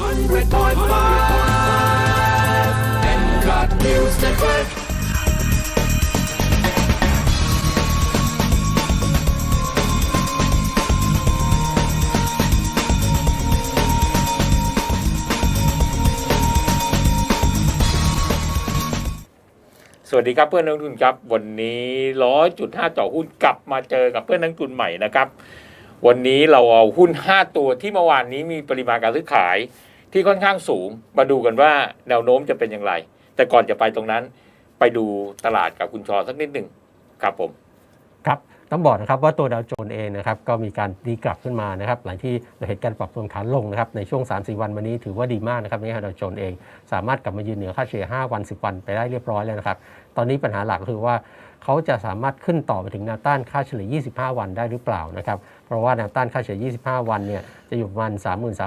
สวัสดีครับเพื่อนนักลงทุนครับ วันนี้ร้อยจุดห้าต่อหุ้นกลับมาเจอกับเพื่อนนักลงทุนใหม่นะครับ วันนี้เราเอาหุ้น 5 ตัวที่เมื่อวานนี้มีปริมาณการซื้อขาย ที่ค่อนข้างสูง มาดูกันว่าแนวโน้มจะเป็นอย่างไร แต่ก่อนจะไปตรงนั้น ไปดูตลาดกับคุณชอสักนิดหนึ่งครับผมครับต้องบอกนะครับว่าตัวดาวโจนส์เองนะครับก็มีการดีกลับขึ้นมานะครับหลังที่เราเห็นการปรับตัวขาลงนะครับในช่วง 3-4 วันวันนี้ถือว่าดีมากนะครับในดาวโจนส์เอง สามารถกลับมายืนเหนือค่าเฉลี่ย 5 วัน 10 วันไปได้เรียบร้อยแล้วนะครับตอนนี้ปัญหาหลักคือว่าเขาจะสามารถขึ้นต่อไปถึงแนวต้านค่าเฉลี่ย 25 วันได้หรือเปล่านะครับ เพราะว่าแนวต้านค่าเฉลี่ย 25 วันเนี่ยจะอยู่ประมาณ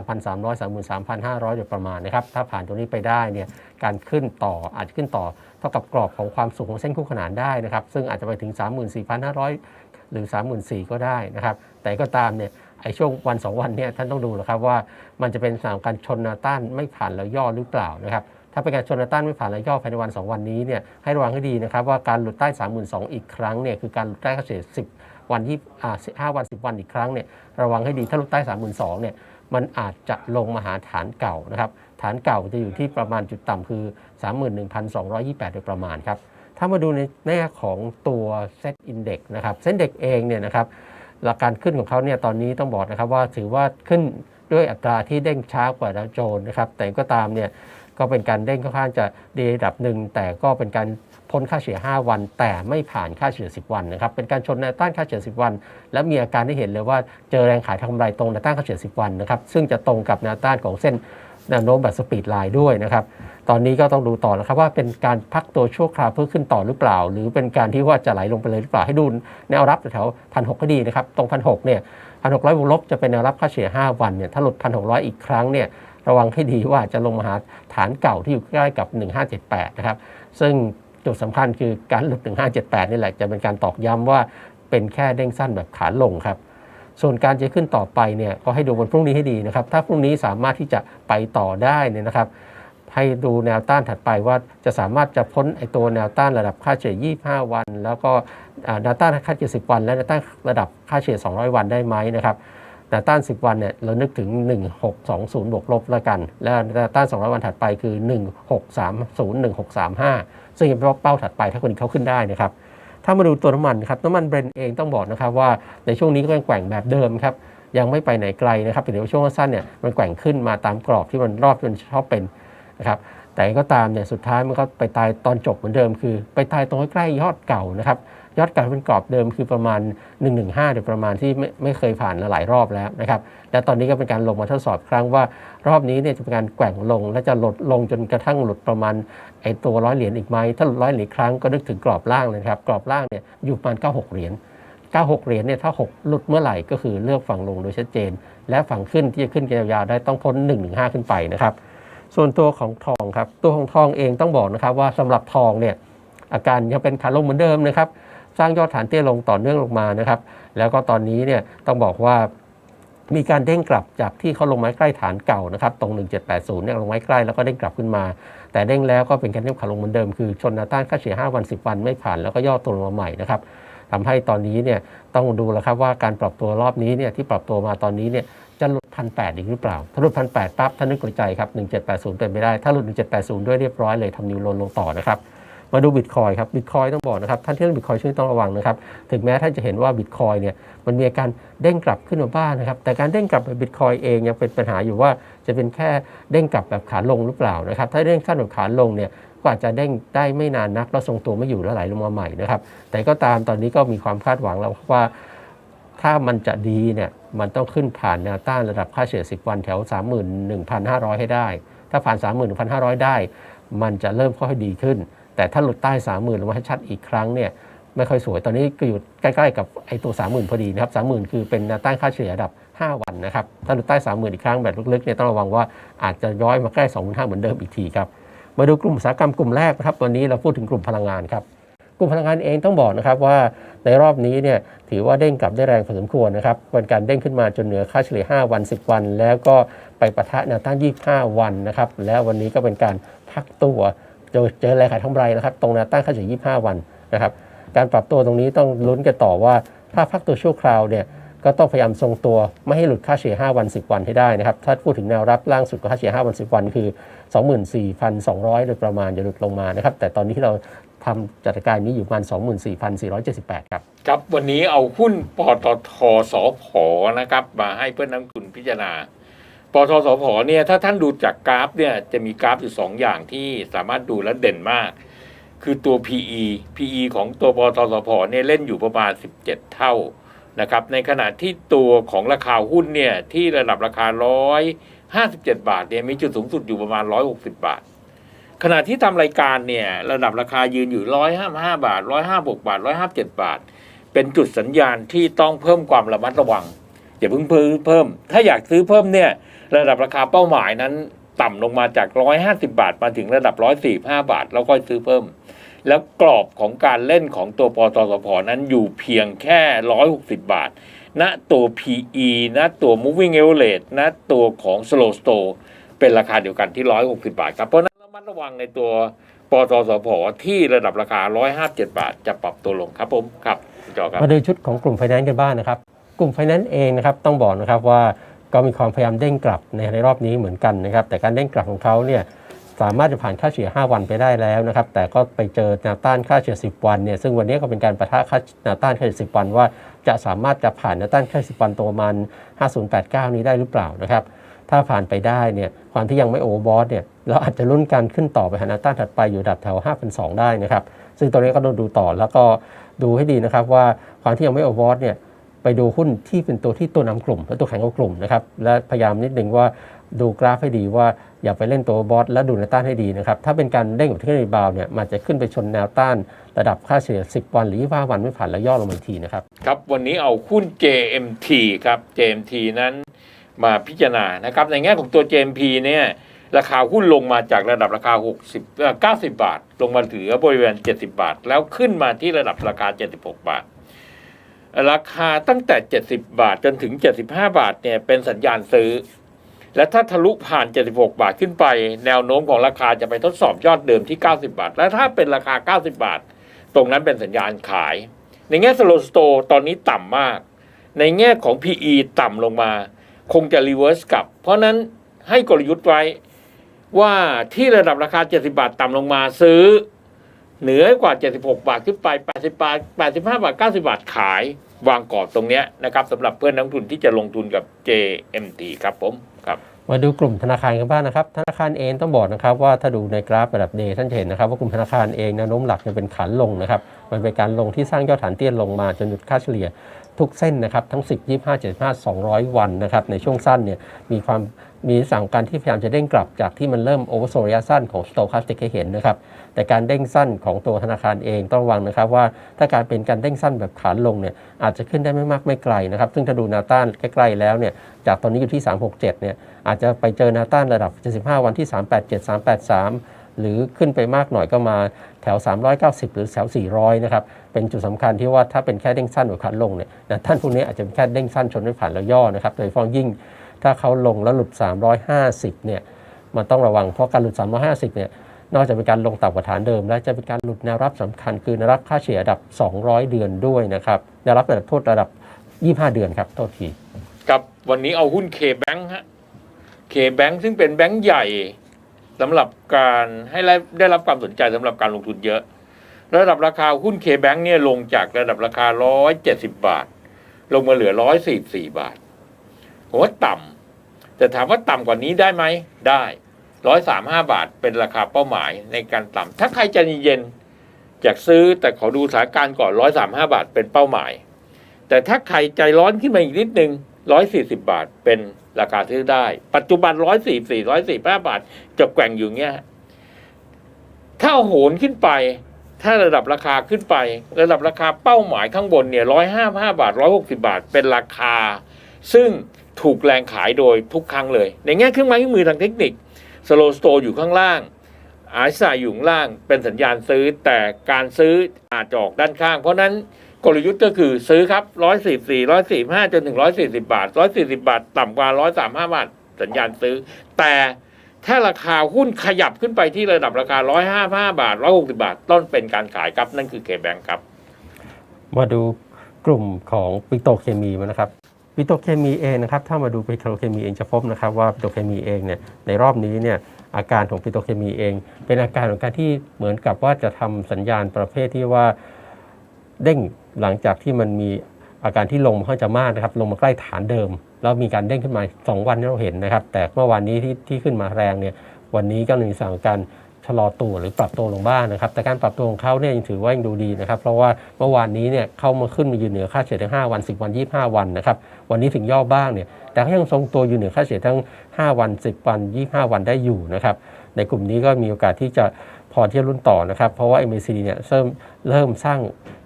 33,300 33,500 โดยประมาณนะครับ ถ้าผ่านตรงนี้ไปได้เนี่ยการขึ้นต่ออาจจะขึ้นต่อเท่ากับกรอบของความสูงของเส้นคู่ขนานได้นะครับ ซึ่งอาจจะไปถึง 34,500 หรือ 34,000 ก็ได้นะครับ แต่ก็ตามเนี่ยไอ้ช่วงวัน 2 วันเนี่ยท่านต้องดูนะครับว่ามันจะเป็นสานการชนแนวต้านไม่ผ่านแล้วย่อหรือเปล่านะครับถ้าเป็นการชนแนวต้านไม่ผ่านแล้วย่อภายในวัน 2 วันนี้เนี่ยให้ระวังให้ดีนะครับว่าการหลุดใต้ 32,000 อีกครั้งเนี่ยคือการหลุดใต้เฉลี่ย10 วันที่อ่าวัน 10 วันอีกครั้งเนี่ยระวังให้ดีถ้าลุใต้ 32,000เนี่ยมันอาจจะลงมาหาฐานเก่านะครับฐานเก่าจะอยู่ที่ประมาณจุดต่ำคือ 31,228 โดยประมาณครับถ้ามาดูในแง่ของตัวเซตอินเด็กนะครับเซตเด็กเองเนี่ยนะครับหลักการขึ้นของเขาเนี่ยตอนนี้ต้องบอกนะครับว่าถือว่าขึ้น ด้วยอัตราที่เด้งช้ากว่าดาวโจนส์นะครับแต่ก็ตามเนี่ยก็เป็นการเด้งค่อนข้างจะดีระดับหนึ่งแต่ก็เป็นการพ้นค่าเฉลี่ย 5 วัน แต่ไม่ผ่านค่าเฉลี่ย 10 วันนะครับเป็นการชนแนวต้านค่าเฉลี่ย 10 วัน และมีอาการที่เห็นเลยว่าเจอแรงขายทางกำไรตรงแนวต้านค่าเฉลี่ย 10 วันนะครับซึ่งจะตรงกับแนวต้านของเส้นแนวโน้มแบบสปีดไลน์ด้วยนะครับ ตอนนี้ก็ต้องดูต่อนะครับว่าเป็นการพักตัวชั่วคราวเพื่อขึ้นต่อหรือเปล่า หรือเป็นการที่ว่าจะไหลลงไปเลยหรือเปล่าให้ดูแนวรับแถวพันหก็ดีนะครับ ตรงพันหเนี่ย พันหกร้อยบวกลบจะเป็นแนวรับค่าเฉลี่ย5 วันเนี่ยถ้าหลุดพันหกอีกครั้งเนี่ยระวังให้ดีว่าจะลงมาหาฐานเก่าที่อยู่ใกล้กับ 1578 นะครับ ซึ่งจุดสำคัญคือการหลุด 1578 นี่แหละจะเป็นการตอกย้ำว่าเป็นแค่เด้งสั้นแบบขาลงครับ ส่วนการจะขึ้นต่อไปเนี่ยก็ให้ดูวันพรุ่งนี้ให้ดีนะครับ ถ้าพรุ่งนี้สามารถที่จะไปต่อได้เนี่ยนะครับ ให้ดูแนวต้านถัดไปว่าจะสามารถจะพ้นไอตัวแนวต้านระดับค่าเฉลี่ย 25 วัน แล้วก็แนวต้านค่าเฉลี่ย 10 วัน และแนวต้านระดับค่าเฉลี่ย 200 วันได้ไหมนะครับแนวต้าน 10 วันเนี่ยเรานึกถึง 1620 บวกลบแล้วกัน และแนวต้าน 200 วันถัดไปคือ 1630 1635 ซึ่งเป็นเป้าถัดไปถ้าคนเขาขึ้นได้นะครับถ้ามาดูตัวน้ำมันครับน้ำมันเบรนเองต้องบอกนะครับว่าในช่วงนี้ก็ยังแกว่งแบบเดิมครับยังไม่ไปไหนไกลนะครับแต่เดี๋ยวช่วงสั้นเนี่ยมันแกว่งขึ้นมาตามกรอบที่มันรอบที่มันชอบเป็น นะครับแต่ก็ตามเนี่ยสุดท้ายมันก็ไปตายตอนจบเหมือนเดิมคือ ไปตายตรงใกล้ๆยอดเก่านะครับยอดเก่าเป็นกรอบเดิมคือประมาณ 115หรือประมาณที่ไม่ไม่เคยผ่านหลายรอบแล้วนะครับและตอนนี้ก็เป็นการลงมาทดสอบครั้งว่ารอบนี้เนี่ยจะเป็นการแกว่งลง และจะลดลงจนกระทั่งหลุดประมาณไอตัวร้อยเหรียญอีกไหมถ้าหลุดร้อยเหรียญครั้งก็นึกถึงกรอบล่างเลยครับกรอบล่างเนี่ยอยู่ประมาณ96เหรียญ96เหรียญเนี่ยถ้า 6 หลุดเมื่อไหร่ก็คือเลือกฝั่งลงโดยชัดเจน และฝั่งขึ้นที่จะขึ้นยาวๆได้ต้องพ้น1-5 ขึ้นไปนะครับ ส่วนตัวของทองครับตัวของทองเองต้องบอกนะครับว่าสำหรับทองเนี่ยอาการยังเป็นขาลงเหมือนเดิมนะครับสร้างยอดฐานเตี้ยลงต่อเนื่องลงมานะครับ แล้วก็ตอนนี้เนี่ยต้องบอกว่ามีการเด้งกลับจากที่เขาลงไม้ใกล้ฐานเก่านะครับตรง 1780เนี่ยลงไม้ใกล้แล้วก็เด้งกลับขึ้นมา แต่เด้งแล้วก็เป็นการเด้งขาลงเหมือนเดิมคือชนนวต้านค่าเฉลี่ย5วัน 10 วันไม่ผ่านแล้วก็ย่อตัวลงมาใหม่นะครับทำให้ตอนนี้เนี่ยต้องดูแล้วครับว่าการปรับตัวรอบนี้เนี่ยที่ปรับตัวมาตอนนี้เนี่ย พันแอีกหรือเปล่า ถ้าหลุดพันแปั๊บท่านนึกในใจครับ1780เจ็ดแปดศูนไม่ได้ ถ้าหลุด1780ด้วยเรียบร้อยเลยทำนิวโลนลงต่อนะครับมาดูบิตคอยครับบิตคอยต้องบอกนะครับท่านที่เล่นบิตคอยช่วยต้องระวังนะครับถึงแม้ท่านจะเห็นว่าบิตคอยเนี่ยมันมีการเด้งกลับขึ้นมาบ้างนะครับแต่การเด้งกลับแบบบิตคอยเองยังเป็นปัญหาอยู่ว่าจะเป็นแค่เด้งกลับแบบขาลงหรือเปล่านะครับถ้าเด้งสั้นแบบขาลงเนี่ยก็อาจจะเด้งได้ไม่นานนักแล้วทรงตัวไม่อยู่แล้วไหลลงมาใหม่นะครับแต่ก็ตามตอนนี้ก็มีความคาดหวังแล้วว่าถ้ามันจะดีเนี่ย มันต้องขึ้นผ่านแนวต้านระดับค่าเฉลี่ย 10 วันแถว 31,500 ให้ได้ ถ้าผ่าน 31,500 ได้ มันจะเริ่มค่อยดีขึ้น แต่ถ้าหลุดใต้ 30,000ลงมาให้ชัดอีกครั้งเนี่ยไม่ค่อยสวย ตอนนี้ก็อยู่ใกล้ๆกับไอ้ตัว 30,000 พอดีนะครับ30,000 คือเป็นแนวต้านค่าเฉลี่ยระดับ 5 วันนะครับ ถ้าหลุดใต้ 30,000 อีกครั้งแบบลึกๆเนี่ยต้องระวังว่าอาจจะย้อยมาใกล้25,000เหมือนเดิมอีกทีครับ มาดูกลุ่มอุตสาหกรรมกลุ่มแรกนะครับ วันนี้เราพูดถึงกลุ่มพลังงานครับ ลุ่มพลังงานเองต้องบอกนะครับว่าในรอบนี้เนี่ยถือว่าเด้งกลับได้แรงพอสมควรนะครับเป็นการเด้งขึ้นมาจนเหนือค่าเฉลี่ย 5 วัน 10 วัน แล้วก็ไปปะทะแนวต้าน 25 วันนะครับแล้ววันนี้ก็เป็นการพักตัวเจอเจอแรงขายทั้งไรนะครับตรงแนวต้านค่าเฉลี่ย 25 วันนะครับการปรับตัวตรงนี้ต้องลุ้นกันต่อว่าถ้าพักตัวชั่วคราวเนี่ยก็ต้องพยายามทรงตัวไม่ให้หลุดค่าเฉลี่ย 5 วัน 10 วันให้ได้นะครับ ถ้าพูดถึงแนวรับล่างสุดก็ค่าเฉลี่ย 5 วัน 10 วันคือ 24,200 โดยประมาณจะหลุดลงมานะครับ แต่ตอนนี้เรา ทำจัดการนี้อยู่ประมาณ 24,478 ครับ ครับ วันนี้เอาหุ้นปตทสพนะครับ มาให้เพื่อนนักทุนพิจารณาปตทสพเนี่ยถ้าท่านดูจากกราฟเนี่ยจะมีกราฟอยู่สองอย่างที่สามารถดูและเด่นมาก คือตัว PE PE ของตัวปตทสพเนี่ยเล่นอยู่ประมาณ 17 เท่านะครับในขณะที่ตัวของราคาหุ้นเนี่ยที่ระดับราคา 157 บาทเนี่ยมีจุดสูงสุดอยู่ประมาณ 160 บาท ขณะที่ทำรายการเนี่ยระดับราคายืนอยู่155บาท156บาท157บาท เป็นจุดสัญญาณที่ต้องเพิ่มความระมัดระวังอย่าเพิ่งเพิ่ม ถ้าอยากซื้อเพิ่มเนี่ยระดับราคาเป้าหมายนั้นต่ำลงมาจาก150บาทมาถึงระดับ145บาท แล้วค่อยซื้อเพิ่ม แล้วกรอบของการเล่นของตัวปตสพนั้นอยู่เพียงแค่160บาทณตัว PE ณตัว moving average ณตัวของ slow store เป็นราคาเดียวกันที่ 160 บาทครับเพราะนั้น ดระวังในตัวปตสพที่ระดับราคา 157 บาท จะปรับตัวลงครับผมครับจอครับมาดูชุดของกลุ่มไฟแนนซ์กันบ้างนะครับ กลุ่มไฟแนนซ์เองนะครับต้องบอกนะครับว่าก็มีความพยายามเด้งกลับในในรอบนี้เหมือนกันนะครับ แต่การเด้งกลับของเขาเนี่ยสามารถจะผ่านค่าเฉลี่ย 5 วันไปได้แล้วนะครับ แต่ก็ไปเจอแนวต้านค่าเฉลี่ย 10 วันเนี่ย ซึ่งวันนี้ก็เป็นการประทะค่าแนวต้านค่าเฉลี่ย 10 วันว่าจะสามารถจะผ่านแนวต้านค่าเฉลี่ย 10 วันตัวมาณ5089 นี้ได้หรือเปล่านะครับ ถ้าผ่านไปได้เนี่ย ความที่ยังไม่โอเวอร์บอทเนี่ย เราอาจจะลุ้นการขึ้นต่อไปหาแนวต้านถัดไปอยู่ดับแถว 5,200 ได้นะครับ ซึ่งตรงนี้ก็ต้องดูต่อแล้วก็ดูให้ดีนะครับว่าความที่ยังไม่โอเวอร์บอทเนี่ยไปดูหุ้นที่เป็นตัวที่ตัวนำกลุ่ม และตัวแข็งของกลุ่มนะครับและพยายามนิดนึงว่าดูกราฟให้ดีว่าอย่าไปเล่นตัวบอสและดูแนวต้านให้ดีนะครับ ถ้าเป็นการเด้งแบบเทคนิคบาวเนี่ยมันจะขึ้นไปชนแนวต้านระดับค่าเฉลี่ย 10 วันหรือ 25 วันไม่ผ่านแล้วย่อลงมาทีนะครับครับ วันนี้เอาหุ้น JMT ครับ JMT นั้นมาพิจารณานะครับในแง่ของตัว JMP เนี่ย ราคาหุ้นลงมาจากระดับราคา 60เอ่อ90 บาท ลงมาถึงบริเวณ 70 บาท แล้วขึ้นมาที่ระดับราคา 76 บาท ราคาตั้งแต่ 70 บาทจนถึง 75 บาทเนี่ยเป็นสัญญาณซื้อ และถ้าทะลุผ่าน 76 บาทขึ้นไป แนวโน้มของราคาจะไปทดสอบยอดเดิมที่ 90 บาท และถ้าเป็นราคา 90 บาท ตรงนั้นเป็นสัญญาณขาย ในแง่สโลสโตตอนนี้ต่ำมาก ในแง่ของ PE ต่ำลงมา คงจะรีเวิร์สกลับ เพราะนั้นให้กลยุทธ์ไว้ ว่าที่ระดับราคา 70 บาทต่ำลงมาซื้อ เหนือกว่า 76 บาทขึ้นไป 80 บาท 85 บาท 90 บาทขาย วางกรอบตรงนี้นะครับสำหรับเพื่อนนักลงทุนที่จะลงทุนกับ JMT ครับผมครับมาดูกลุ่มธนาคารกันบ้างนะครับ ธนาคารเองต้องบอกนะครับว่าถ้าดูในกราฟระดับเดย์ท่านเห็นนะครับว่ากลุ่มธนาคารเองแนวโน้มหลักจะเป็นขันลงนะครับมันเป็นการลงที่สร้างยอดฐานเตี้ยนลงมาจนหยุดค่าเฉลี่ยทุกเส้นนะครับทั้ง 10 25 75 200 วันนะครับในช่วงสั้นเนี่ยมีความ มีสั่งการที่พยายามจะเด้งกลับจากที่มันเริ่มโอเวอร์โซระยะสั้นของสโตคาสติกให้เห็นนะครับ แต่การเด้งสั้นของตัวธนาคารเองต้องระวังนะครับว่าถ้าการเป็นการเด้งสั้นแบบขาลงเนี่ยอาจจะขึ้นได้ไม่มากไม่ไกลนะครับ ซึ่งถ้าดูนวต้านใกล้ๆแล้วเนี่ยจากตอนนี้อยู่ที่ 367เนี่ยอาจจะไปเจอนวต้านระดับ 75 วันที่ 387 383 หรือขึ้นไปมากหน่อยก็มาแถว 390 หรือแถว 400 นะครับ เป็นจุดสำคัญที่ว่าถ้าเป็นแค่เด้งสั้นหรือขาลงเนี่ยนะท่านพวกนี้อาจจะเป็นแค่เด้งสั้นชนไม่ผ่านแล้วย่อนะครับ โดยเฉพาะยิ่ง ถ้าเขาลงแล้วหลุด 350เนี่ยมันต้องระวังเพราะการหลุด 350เนี่ยนอกจากเป็นการลงต่ำกว่าฐานเดิม แล้วจะเป็นการหลุดแนวรับสำคัญคือแนวรับค่าเฉลี่ยระดับ 200 เดือนด้วยนะครับแนวรับระดับโทษระดับ 25 เดือนครับโทษทีกับวันนี้เอาหุ้น K-Bank ฮะ K-Bank ซึ่งเป็นแบงก์ใหญ่สำหรับการให้ได้รับความสนใจสำหรับการลงทุนเยอะ ระดับราคาหุ้น K-Bank เนี่ยลงจากระดับราคา 170 บาท ลงมาเหลือ 144 บาทผมว่าต่ำ แต่ถามว่าต่ำกว่านี้ได้ไหมได้135บาทเป็นราคาเป้าหมายในการต่ำถ้าใครใจเย็นอยากซื้อแต่ขอดูสถานการณ์ก่อน135บาทเป็นเป้าหมาย แต่ถ้าใครใจร้อนขึ้นมาอีกนิดนึง140บาทเป็นราคาซื้อได้ ปัจจุบัน144 145บาทจะแกว่งอยู่เงี้ยถ้าโหนขึ้นไป ถ้าระดับราคาขึ้นไป ระดับราคาเป้าหมายข้างบนเนี่ย155บาท160บาทเป็นราคา ซึ่ง ถูกแรงขายโดยทุกครั้งเลย ในแง่เครื่องไม้เครื่องมือทางเทคนิคสโลสโตอยู่ข้างล่างอาสายอยู่ข้างล่างเป็นสัญญาณซื้อแต่การซื้ออาจจะออกด้านข้าง เพราะนั้นกลยุทธ์ก็คือซื้อครับ144 145จนถึง140บาท140บาท ต่ำกว่า135บาทสัญญาณซื้อ แต่ถ้าราคาหุ้นขยับขึ้นไปที่ระดับราคา155บาท160บาท ต้นเป็นการขายครับนั่นคือเคแบงครับ มาดูกลุ่มของปิโตรเคมีมานะครับ ปิโตเคมีเองนะครับถ้ามาดูปิโตเคมีเองจะพบนะครับว่าปิโตเคมีเองเนี่ยในรอบนี้เนี่ยอาการของปิโตเคมีเอง เป็นอาการของการที่เหมือนกับว่าจะทำสัญญาณประเภทที่ว่าเด้งหลังจากที่มันมีอาการที่ลงมาค่อนจะมากนะครับลงมาใกล้ฐานเดิม แล้วมีการเด้งขึ้นมา 2 วันที่เราเห็นนะครับ แต่เมื่อวานนี้ที่ที่ขึ้นมาแรงเนี่ยวันนี้ก็มีสถานการณ์ะลอตัวหรือปรับตัวลงบ้างนะครับ แต่การปรับตัวของเขาเนี่ยยังถือว่ายังดูดีนะครับ เพราะว่าเมื่อวานนี้เนี่ยเข้ามาขึ้นมาอยู่เหนือค่าเฉลี่ยทั้ง5วัน 10 วัน 25 วันนะครับ วันนี้ถึงย่อบ้างเนี่ย แต่ก็ยังทรงตัวอยู่เหนือค่าเฉลี่ยทั้ง 5 วัน 10 วัน 25 วันได้อยู่นะครับ ในกลุ่มนี้ก็มีโอกาสที่จะพอเที่ยวรุ่นต่อนะครับ เพราะว่า MACD เนี่ยเริ่มเริ่มสร้าง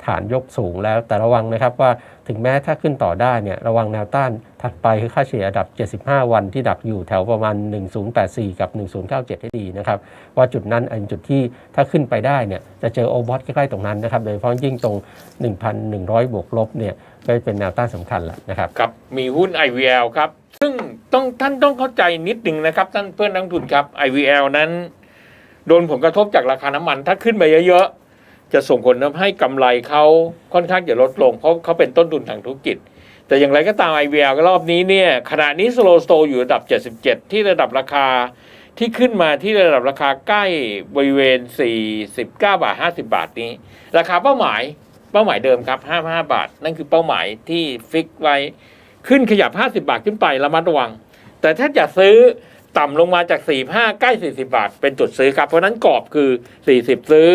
ฐานยกสูงแล้วแต่ระวังนะครับว่าถึงแม้ถ้าขึ้นต่อได้เนี่ยระวังแนวต้าน ถัดไปคือค่าเฉลี่ยระดับ 75 วันที่ดักอยู่แถวประมาณ 1084 กับ 1097 ให้ดีนะครับ ว่าจุดนั้นเป็นจุดที่ถ้าขึ้นไปได้เนี่ยจะเจอโอบอทใกล้ๆตรงนั้นนะครับ โดยเฉพาะยิ่งตรง 1,100 บวกลบเนี่ยก็เป็นแนวต้านสำคัญแหละนะครับครับ มีหุ้น IVL ครับ ซึ่งต้องท่านต้องเข้าใจนิดหนึ่งนะครับ ท่านเพื่อนนักทุนครับ IVL นั้น โดนผลกระทบจากราคาน้ำมันถ้าขึ้นไปเยอะๆจะส่งผลทำให้กำไรเขาค่อนข้างจะลดลง เพราะเขาเป็นต้นทุนทางธุรกิจ แต่อย่างไรก็ตาม IVL รอบนี้เนี่ยขณะนี้สโลสโตอยู่ระดับ 77 ที่ระดับราคาที่ขึ้นมาที่ระดับราคาใกล้บริเวณ 49 บาท 50 บาทนี้ ราคาเป้าหมายเป้าหมายเดิมครับ 55 บาท นั่นคือเป้าหมายที่ฟิกไว้ขึ้นขยับ 50 บาทขึ้นไประมัดระวัง แต่ถ้าจะซื้อต่ำลงมาจาก 45 ใกล้ 40 บาท เป็นจุดซื้อครับ เพราะฉะนั้นกรอบคือ 40 ซื้อ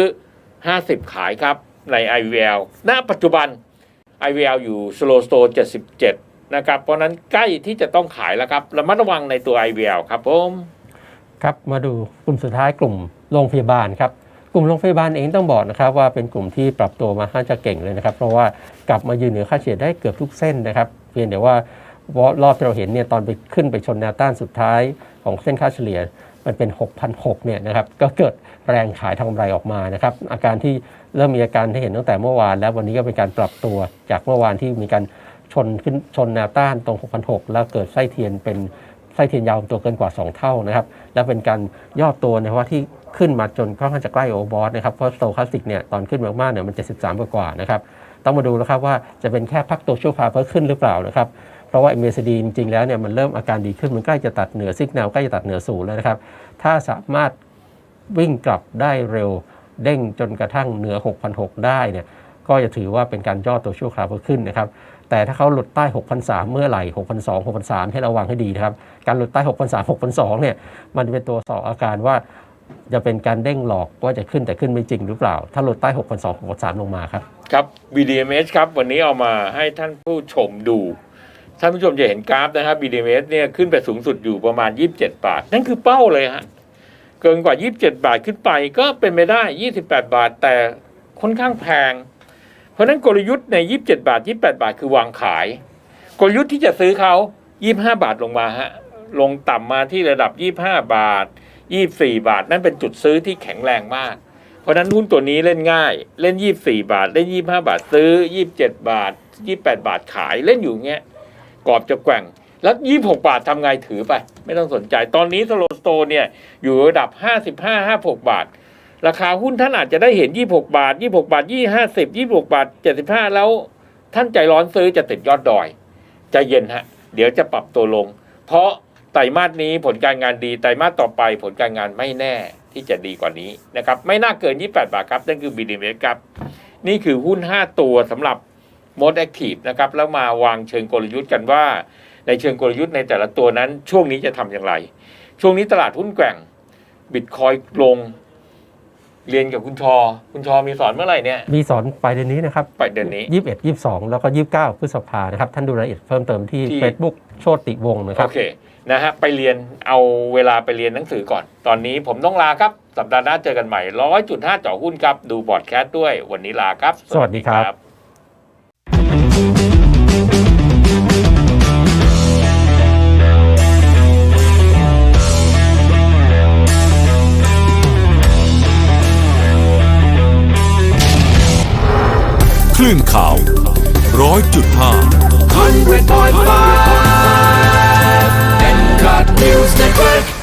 50 ขายครับใน IVL ณปัจจุบัน IVL อยู่ slow store 77 นะครับ เพราะนั้นใกล้ที่จะต้องขายแล้วครับระมัดระวังในตัว IVL ครับผมครับมาดูกลุ่มสุดท้ายกลุ่มโรงพยาบาลครับกลุ่มโรงพยาบาลเองต้องบอกนะครับว่าเป็นกลุ่มที่ปรับตัวมาค่อนจะเก่งเลยนะครับ เพราะว่ากลับมายืนเหนือค่าเฉลี่ยได้เกือบทุกเส้นนะครับเพียงแต่ว่ารอบที่เราเห็นเนี่ยตอนไปขึ้นไปชนแนวต้านสุดท้ายของเส้นค่าเฉลี่ย มันเป็น 6,006เนี่ยนะครับก็เกิดแรงขายทางกำไรออกมานะครับอาการที่เริ่มมีอาการที่เห็นตั้งแต่เมื่อวาน แล้ววันนี้ก็เป็นการปรับตัวจากเมื่อวานที่มีการชนขึ้นชนแนวต้านตรง 6,006 แล้วเกิดไส้เทียนเป็นไส้เทียนยาวตัวเกินกว่า 2 เท่านะครับและเป็นการย่อตัวในเพราว่าที่ขึ้นมาจนค่อนข้างจะใกล้โอเวอร์บอสนะครับเพราะโซคลาสสิกเนี่ยตอนขึ้นมากๆเนี่ยมัน 73กว่ากว่านะครับต้องมาดูแล้วครับว่าจะเป็นแค่พักตัวชั่วคราวเพื่อขึ้นหรือเปล่านะครับ เพราะว่า MACD จริงๆแล้วเนี่ยมันเริ่มอาการดีขึ้นมันใกล้จะตัดเหนือซิกแนวใกล้จะตัดเหนือศูนย์แล้วนะครับ ถ้าสามารถวิ่งกลับได้เร็วเด้งจนกระทั่งเหนือ 6,006 ได้เนี่ยก็จะถือว่าเป็นการย่อตัวชั่วคราวเพื่อขึ้นนะครับแต่ถ้าเขาหลุดใต้ 6,003 เมื่อไหร่ 6,002 6,003 ให้ระวังให้ดีนะครับ การหลุดใต้ 6,003 6,002 เนี่ย มันเป็นตัวสออาการว่าจะเป็นการเด้งหลอกว่าจะขึ้นแต่ขึ้นไม่จริงหรือเปล่า ถ้าหลุดใต้ 6,002 6,003 ลงมาครับ ครับ BDMs ครับ วันนี้เอามาให้ท่านผู้ชมดู ท่านผู้ชมจะเห็นกราฟนะครับ BDMs เนี่ยขึ้นไปสูงสุดอยู่ประมาณ 27 บาท นั่นคือเป้าเลยฮะเกินกว่า 27 บาทขึ้นไปก็เป็นไปได้ 28 บาท แต่ค่อนข้างแพง เพราะนั้นกลยุทธ์ใน 27 บาท 28 บาทคือวางขาย กลยุทธ์ที่จะซื้อเขา 25 บาทลงมาฮะลงต่ำมาที่ระดับ 25 บาท 24 บาท นั่นเป็นจุดซื้อที่แข็งแรงมาก เพราะนั้นหุ้นตัวนี้เล่นง่าย เล่น 24 บาท เล่น 25 บาทซื้อ 27 บาท 28 บาทขายเล่นอยู่เงี้ย รอบจะแกว่ง แล้ว 26 บาททำไงถือไป ไม่ต้องสนใจ ตอนนี้สโลสโตเนี่ยอยู่ระดับ 55 56 บาท ราคาหุ้นท่านอาจจะได้เห็น 26 บาท 26 บาท 2 50 26 บาท 75 แล้วท่านใจร้อนซื้อจะติดยอดดอยใจเย็นฮะ เดี๋ยวจะปรับตัวลง เพราะไตรมาสนี้ผลการงานดี ไตรมาสต่อไปผลการงานไม่แน่ที่จะดีกว่านี้นะครับ ไม่น่าเกิน 28 บาทครับ นั่นคือ b d m ครับ นี่คือหุ้น 5 ตัวสำหรับ Most Active นะครับแล้วมาวางเชิงกลยุทธ์กันว่า ในเชิงกลยุทธ์ในแต่ละตัวนั้น ช่วงนี้จะทำอย่างไร ช่วงนี้ตลาดหุ้นแกว่งบิตคอยลงเรียนกับคุณชอ คุณชอมีสอนเมื่อไหร่เนี่ย มีสอนไปเดือนนี้นะครับไปเดือนนี้21 22แล้วก็29พฤษภานะครับ ท่านดูรายละเอียดเพิ่มเติมที่ที่ Facebook โชติวงศ์นะคโอรับเค นะฮะ ไปเรียนเอาเวลาไปเรียนหนังสือก่อน ตอนนี้ผมต้องลาครับ สัปดาห์หน้าเจอกันใหม่ร้อยจุดห้าเจาะหุ้นครับ ดูบอร์ดแคสต์ด้วย วันนี้ลาครับ สวัสดีครับ คลื่นข่าวร้อยจุดห้า100.5 Network